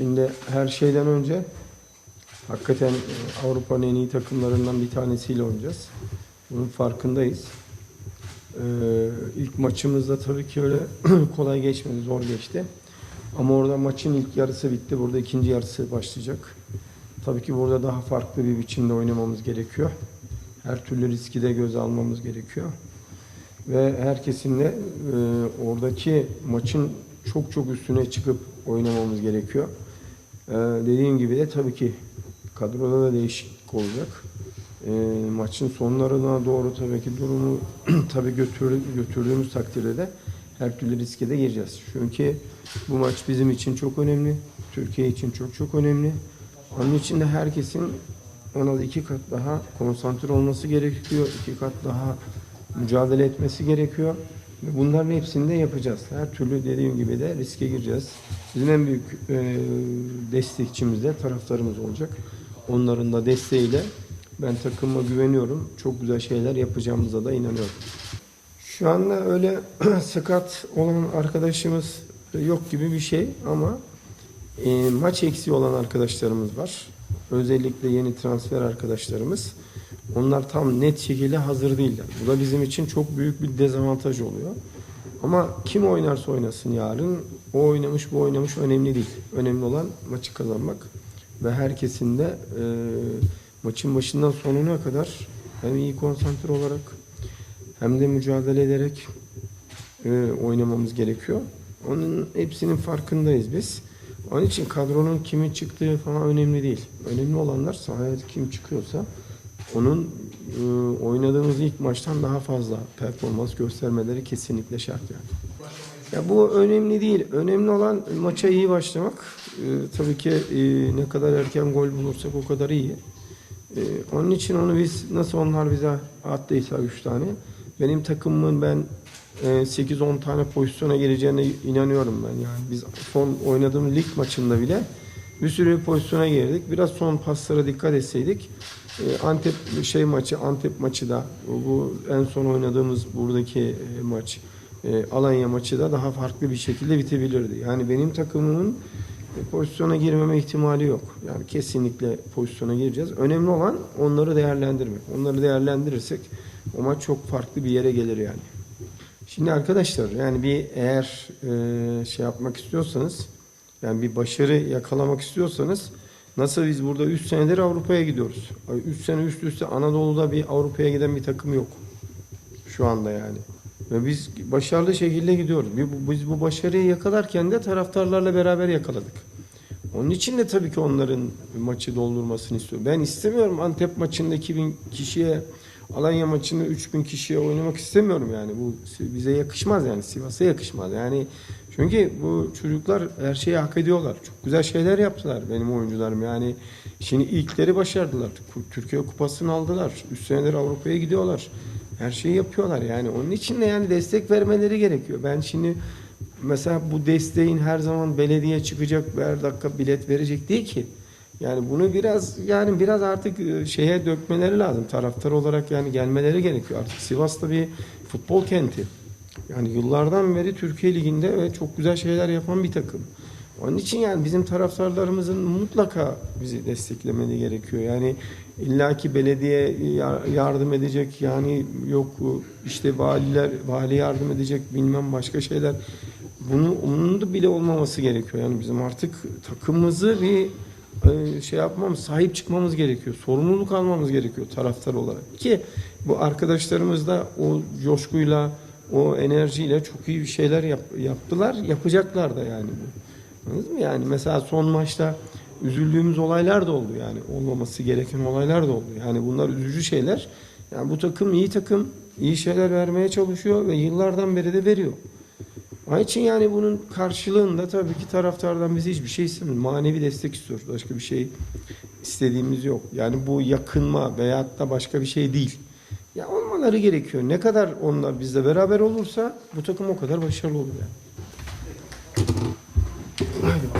Şimdi her şeyden önce hakikaten e, Avrupa'nın en iyi takımlarından bir tanesiyle oynayacağız. Bunun farkındayız. Ee, ilk maçımızda tabii ki öyle kolay geçmedi, zor geçti. Ama orada maçın ilk yarısı bitti. Burada ikinci yarısı başlayacak. Tabii ki burada daha farklı bir biçimde oynamamız gerekiyor. Her türlü riski de göze almamız gerekiyor. Ve herkesin de e, oradaki maçın çok çok üstüne çıkıp oynamamız gerekiyor. Ee, dediğim gibi de tabii ki kadroda da değişiklik olacak. Ee, maçın sonlarına doğru tabii ki durumu tabii götür, götürdüğümüz takdirde de her türlü riske de gireceğiz. Çünkü bu maç bizim için çok önemli. Türkiye için çok çok önemli. Onun için de herkesin ona iki kat daha konsantre olması gerekiyor. iki kat daha mücadele etmesi gerekiyor. Bunların hepsini de yapacağız. Her türlü dediğim gibi de riske gireceğiz. Bizim en büyük e, destekçimiz de taraftarımız olacak. Onların da desteğiyle ben takıma güveniyorum. Çok güzel şeyler yapacağımıza da inanıyorum. Şu anda öyle sakat olan arkadaşımız yok gibi bir şey ama e, maç eksiği olan arkadaşlarımız var. Özellikle yeni transfer arkadaşlarımız. Onlar tam net şekilde hazır değiller. Bu da bizim için çok büyük bir dezavantaj oluyor. Ama kim oynarsa oynasın yarın o oynamış bu oynamış önemli değil. Önemli olan maçı kazanmak ve herkesin de e, maçın başından sonuna kadar hem iyi konsantre olarak hem de mücadele ederek e, oynamamız gerekiyor. Onun hepsinin farkındayız biz. Onun için kadronun kimin çıktığı falan önemli değil. Önemli olanlar sahaya kim çıkıyorsa onun e, oynadığımız ilk maçtan daha fazla performans göstermeleri kesinlikle şart yani. Ya bu önemli değil. Önemli olan maça iyi başlamak. E, tabii ki e, ne kadar erken gol bulursak o kadar iyi. E, onun için onu biz nasıl onlar bize attıysa 3 tane. Benim takımımın ben e, 8-10 tane pozisyona gireceğine inanıyorum ben. Yani biz son oynadığım lig maçında bile bir sürü pozisyona girdik. Biraz son paslara dikkat etseydik e, Antep şey maçı, Antep maçı da bu en son oynadığımız buradaki e, maç e, Alanya maçı da daha farklı bir şekilde bitebilirdi. Yani benim takımımın e, pozisyona girmeme ihtimali yok. Yani kesinlikle pozisyona gireceğiz. Önemli olan onları değerlendirmek. Onları değerlendirirsek o maç çok farklı bir yere gelir yani. Şimdi arkadaşlar yani bir eğer e, şey yapmak istiyorsanız yani bir başarı yakalamak istiyorsanız nasıl biz burada 3 senedir Avrupa'ya gidiyoruz. 3 sene üst üste Anadolu'da bir Avrupa'ya giden bir takım yok. Şu anda yani. Ve biz başarılı şekilde gidiyoruz. Biz bu, başarıyı yakalarken de taraftarlarla beraber yakaladık. Onun için de tabii ki onların maçı doldurmasını istiyorum. Ben istemiyorum Antep maçında 2000 kişiye, Alanya maçında 3000 kişiye oynamak istemiyorum yani. Bu bize yakışmaz yani. Sivas'a yakışmaz. Yani çünkü bu çocuklar her şeyi hak ediyorlar. Çok güzel şeyler yaptılar benim oyuncularım. Yani şimdi ilkleri başardılar. Türkiye kupasını aldılar. Üç senedir Avrupa'ya gidiyorlar. Her şeyi yapıyorlar yani. Onun için de yani destek vermeleri gerekiyor. Ben şimdi mesela bu desteğin her zaman belediye çıkacak her dakika bilet verecek değil ki. Yani bunu biraz yani biraz artık e, şeye dökmeleri lazım. Taraftar olarak yani gelmeleri gerekiyor. Artık Sivas'ta bir futbol kenti. Yani yıllardan beri Türkiye Ligi'nde ve çok güzel şeyler yapan bir takım. Onun için yani bizim taraftarlarımızın mutlaka bizi desteklemeli gerekiyor. Yani illaki belediye yardım edecek yani yok işte valiler vali yardım edecek bilmem başka şeyler. Bunu onun bile olmaması gerekiyor. Yani bizim artık takımımızı bir e, şey yapmamız, sahip çıkmamız gerekiyor. Sorumluluk almamız gerekiyor taraftar olarak. Ki bu arkadaşlarımız da o coşkuyla, o enerjiyle çok iyi bir şeyler yap, yaptılar. Yapacaklar da yani bu. Anladınız mı? Yani mesela son maçta üzüldüğümüz olaylar da oldu yani. Olmaması gereken olaylar da oldu. Yani bunlar üzücü şeyler. Yani bu takım iyi takım, iyi şeyler vermeye çalışıyor ve yıllardan beri de veriyor. Onun için yani bunun karşılığında tabii ki taraftardan biz hiçbir şey istemiyoruz. Manevi destek istiyoruz. Başka bir şey istediğimiz yok. Yani bu yakınma veyahut da başka bir şey değil. Ya olmaları gerekiyor. Ne kadar onlar bizle beraber olursa bu takım o kadar başarılı olur yani. Haydi.